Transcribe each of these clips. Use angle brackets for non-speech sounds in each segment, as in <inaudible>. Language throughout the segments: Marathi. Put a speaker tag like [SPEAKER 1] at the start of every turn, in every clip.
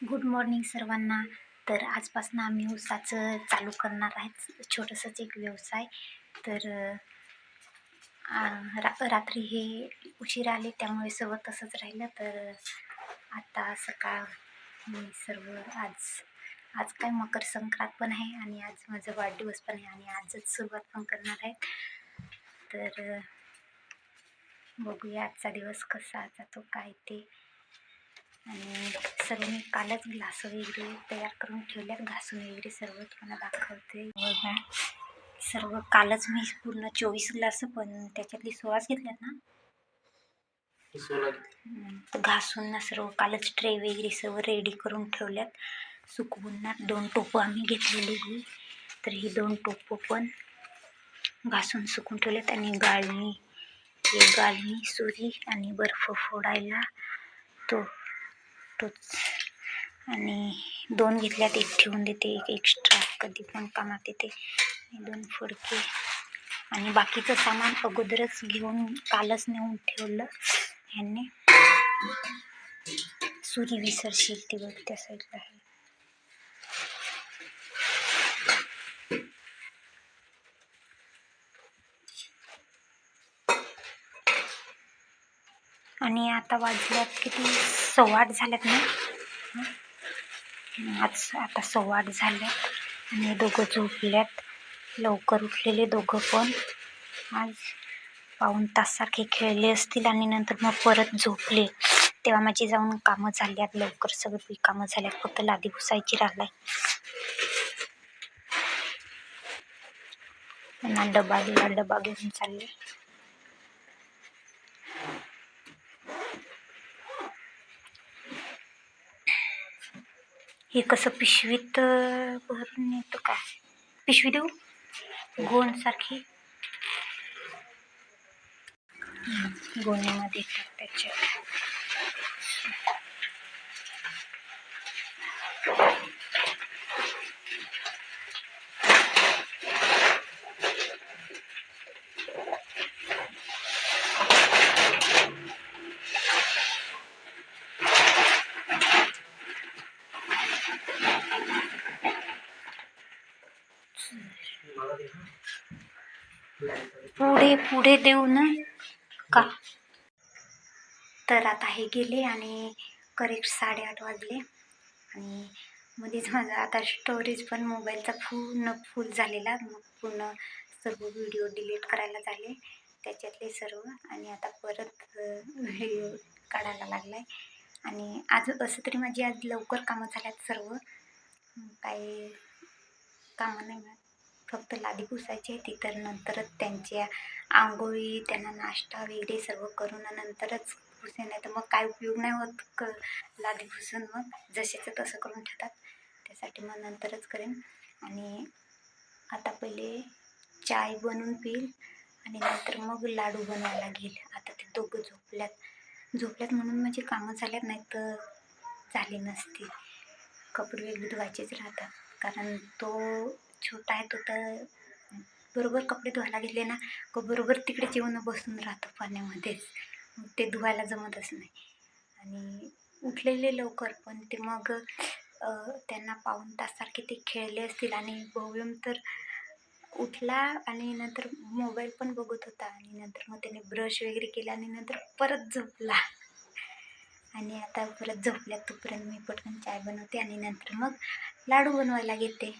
[SPEAKER 1] गुड मॉर्निंग सर्वांना. तर आजपासून आम्ही उसाचं चालू करणार आहे छोटंसंच एक व्यवसाय. तर रा रात्री हे उशीर आले त्यामुळे सर्व तसंच राहिलं. तर आता सकाळ मी सर्व आज आज काय मकर संक्रांत पण आहे आणि आज माझा वाढदिवस पण आहे आणि आजच सुरुवात पण करणार आहे तर बघूया आजचा दिवस कसा जातो काय ते. आणि सर्व मी कालच ग्लास वगैरे तयार करून ठेवल्यात घासून वगैरे सर्व तुम्हाला दाखवते. बघा सर्व कालच मी पूर्ण चोवीस ग्लास पण त्याच्यातली सोळाच घेतल्यात ना. घासून ना सर्व कालच ट्रे वगैरे सर्व रेडी करून ठेवल्यात. सुकवून ना दोन टोपं आम्ही घेतलेली ही. तर ही दोन टोपं पण घासून सुकून ठेवल्यात आणि गाळणी गाळणी सुरी आणि बर्फ फोडायला तो तोच आणि दोन घेतल्यात एक ठेवून देते एक एक्स्ट्रा कधी पण कामात येते. दोन फडके. आणि बाकीचं सामान अगोदरच घेऊन कालच नेऊन ठेवलं ह्यांनी. सुरी विसरशील ती बघ त्या साईडला आहे आणि आता वाजल्यात किती? सव्वा आठ झाल्यात ना? आज आता सव्वा आठ झाल्यात आणि दोघं झोपल्यात. लवकर उठलेले दोघं पण. आज पाऊण तासारखे खेळले असतील आणि नंतर मग परत झोपले. तेव्हा माझी जाऊन कामं झाल्यात. लवकर सगळी कामं झाल्यात. फक्त लादी पुसायची राहिलाय. त्यांना डबा दिला डबा घेऊन चालले. हे कसं पिशवीत भरून नेतो काय? पिशवी देऊ? गोण सारखी. गोणीमध्ये टाकायचे
[SPEAKER 2] मला
[SPEAKER 1] पुढे पुढे देऊ ना? का? तर आता हे गेले आणि करेक्ट साडेआठ वाजले. आणि मध्येच माझा आता स्टोरेज पण मोबाईलचा पूर्ण फुल झालेला. मग पूर्ण सर्व व्हिडिओ डिलीट करायला झाले. त्याच्यातले सर्व. आणि आता परत व्हिडिओ काढायला लागलाय. आणि आज असं तरी माझी आज लवकर कामं झाल्यात सर्व. काही कामं नाही मिळत फक्त लादी पुसायची आहे ती तर नंतरच त्यांच्या आंघोळी त्यांना नाश्ता वगैरे सर्व करून नंतरच पुसे नाही तर मग काय उपयोग नाही होत क लादी पुसून मग. जसेचं तसं करून ठेवतात. त्यासाठी मग नंतरच करेन. आणि आता पहिले चाय बनवून पिईल आणि नंतर मग लाडू बनवायला घेईल. आता ते दोघं झोपल्यात. झोपल्यात म्हणून माझी कामं झाल्यात नाही तर झाली नसती. कपडे वेगळे धुवायचेच राहतात. कारण तो छोटा आहे तो तर बरोबर कपडे धुवायला गेले ना का बरोबर तिकडेच येऊन बसून राहतो पाण्यामध्येच. मग ते धुवायला जमतच नाही. आणि उठलेले लवकर पण ते मग त्यांना पाऊण तासारखे ते खेळले असतील आणि भव्यम तर उठला आणि नंतर मोबाईल पण बघत होता आणि नंतर मग त्याने ब्रश वगैरे केला आणि नंतर परत झोपला. आणि आता परत झोपल्या तोपर्यंत मी पटकन चाय बनवते आणि नंतर मग लाडू बनवायला घेते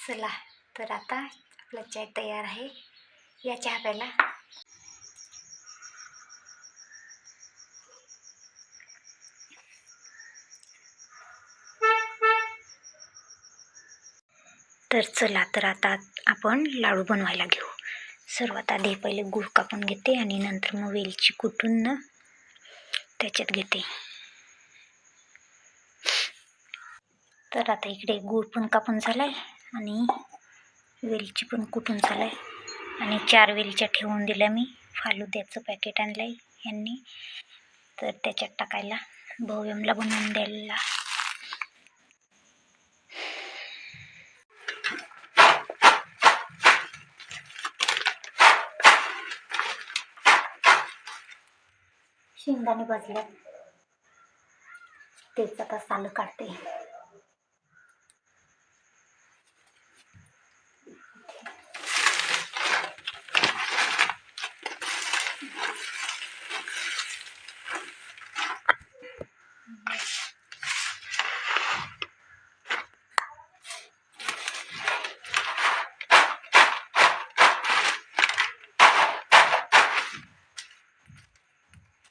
[SPEAKER 1] चला तर आता आपला चाय तयार आहे. या चहा प्यायला. तर चला तर आता आपण लाडू बनवायला घेऊ. सर्वात आधी पहिले गूळ कापून घेते आणि नंतर मग वेलची कुटून ना त्याच्यात घेते. तर आता इकडे गूळ पण कापून झालाय. आणि वेलची पण कुठून चालाय आणि चार वेलच्या ठेवून दिल्या मी. फालुद्याचं पॅकेट आणलंय यांनी. तर त्याच्यात टाकायला भव्यमला बनवून द्यायला. शेंगदाणे भाजल्यात. तेच आता सालं काढते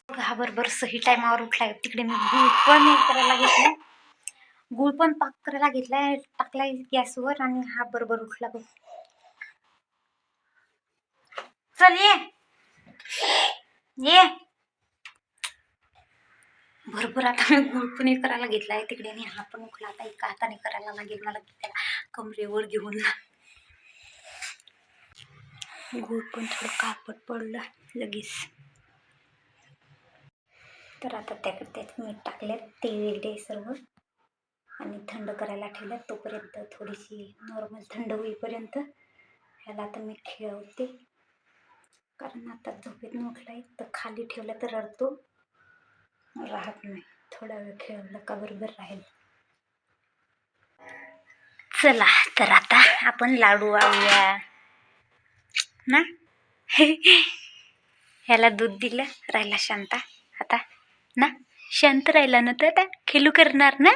[SPEAKER 1] हा बरोबर सही टायमावर उठलाय. तिकडे मी गुळ पण करायला घेतलाय. गुळ पण पाक करायला घेतलाय. टाकलाय गॅसवर आणि हा बरोबर उठला बघ. चल ये. ये. बरोबर आता मी गुळ पण करायला घेतलाय. तिकडे आणि हा पण उठला. आता एका हाताने करायला लागेल मला त्याला कमरेवर घेऊन गुळ पण थोडं कापड पडलं लगेच. तर आता त्याकडे त्यात मीठ टाकले ते वेगळे सर्व. आणि थंड करायला ठेवलं तोपर्यंत थोडीशी नॉर्मल थंड होईपर्यंत ह्याला आता मी खेळवते. कारण आता झोपेत उठलाय तर खाली ठेवलं तर रडतो. राहत नाही थोडा वेळ खेळवलं का बरोबर राहील. चला तर आता आपण लाडू वाळूया. ना? <laughs> ह्याला दूध दिलं राहिला शांता. ना? शांत राहिला ना तर आता करणार ना?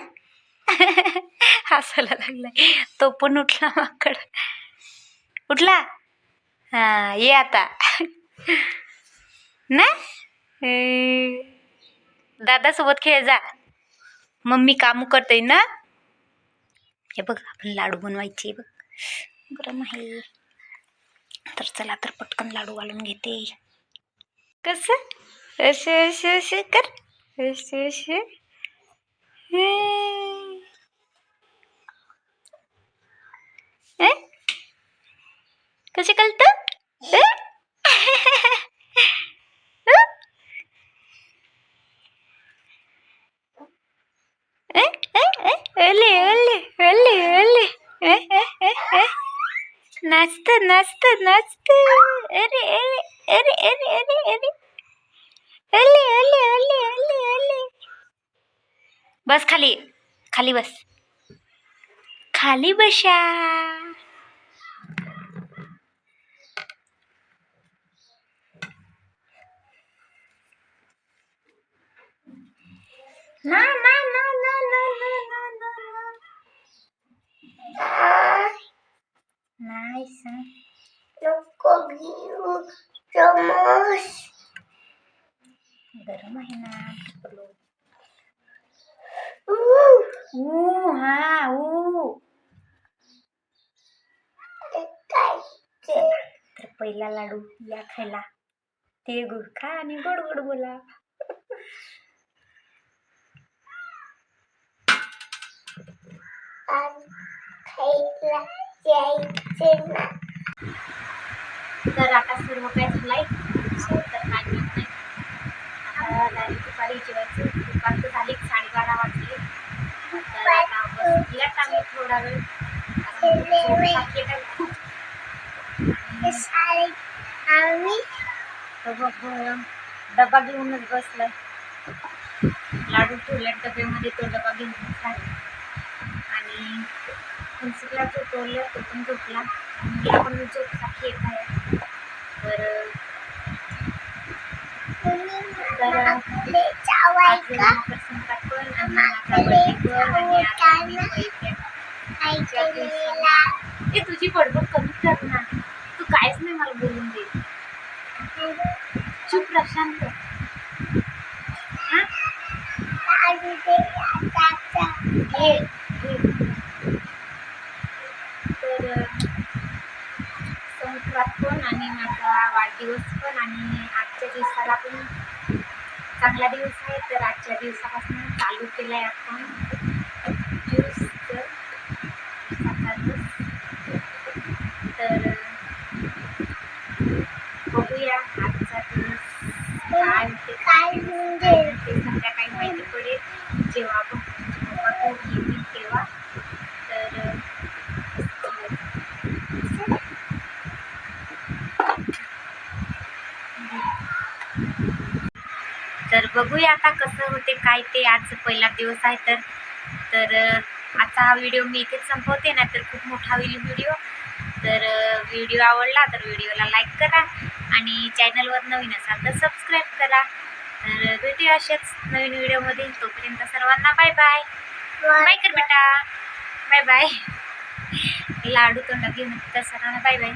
[SPEAKER 1] <laughs> हसायला लागलाय. तो पण उठला माकड. उठला? हा ये आता. <laughs> ना? दादासोबत खेळ जा. मम्मी काम करते ना? हे बघ आपण लाडू बनवायचे बघ. गरम आहे. तर चला तर पटकन लाडू घालून घेते. कसं? असे असे असे कर. Este, este. ¿Eh? ¿Qué se calta? बस खाली खाली बस खाली बशा ना ना ना ना ना ना ना ना ना Nice?
[SPEAKER 3] नको घेऊ चमच
[SPEAKER 1] गरम आहे ना.
[SPEAKER 3] ऊ,
[SPEAKER 1] हा ऊ
[SPEAKER 3] ते
[SPEAKER 1] तर पहिला लाडू या खायला. ते गुड खा आणि गोड गोड बोला.
[SPEAKER 3] आणि
[SPEAKER 1] तर आता सर्व काय झालंय तर काय माहीत नाही आता डायरेक्ट दुपारी जेवायचं दुपारचं झाली साडेबारा वाजले तर आता बसल्यात आम्ही थोडा वेळ कारण झोप लागली काय खूप
[SPEAKER 3] ते सारे आम्ही
[SPEAKER 1] मग डबा घेऊनच बसलाय. लाडू ठेवल्यात डब्यामध्ये तो डबा घेऊन बसलाय आणि फुलसुकला झोपवलं तो पण झोपला. मला पण झोप सारखी येत आहे तर
[SPEAKER 3] तुम्ही
[SPEAKER 1] तर
[SPEAKER 3] आपले
[SPEAKER 1] आज
[SPEAKER 3] चावायचा
[SPEAKER 1] मकर संक्रांत पण आणि माझा birthday पण आणि आज आम्ही पैसे-
[SPEAKER 3] ऐकलेला
[SPEAKER 1] ए तुझी बडबड कमी कर ना तू काहीच नाही मला बोलून दे चुप प्रशांत हा
[SPEAKER 3] लाडू दे आताचा.
[SPEAKER 1] घे घे तर संक्रांत पण आणि माझा वाढदिवस पण आणि आजच्या दिवसाला पण चांगला दिवस आहे तर आजच्या दिवसापासून चालू केलं आहे आपण ज्यूसचं ज्यूस तर बघूया आजचा दिवस काय
[SPEAKER 3] काय म्हणजे
[SPEAKER 1] ते संध्याकाळी माहिती पडेल. जेव्हा आपण पप्पा तो येतील तेव्हा तर तर बघूया आता कसं होते काय ते आज पहिला दिवस आहे तर. तर आजचा हा व्हिडिओ मी इथेच संपवते ना तर खूप मोठा होईल व्हिडिओ. तर व्हिडिओ आवडला तर व्हिडिओला लाईक करा आणि चॅनलवर नवीन असाल तर सबस्क्राईब करा. तर भेटूया अशाच नवीन व्हिडिओमध्ये. तोपर्यंत सर्वांना बाय बाय बाय कर बेटा. बाय बाय लाडू तोंडात घेऊन तर सर्वांना. Bye bye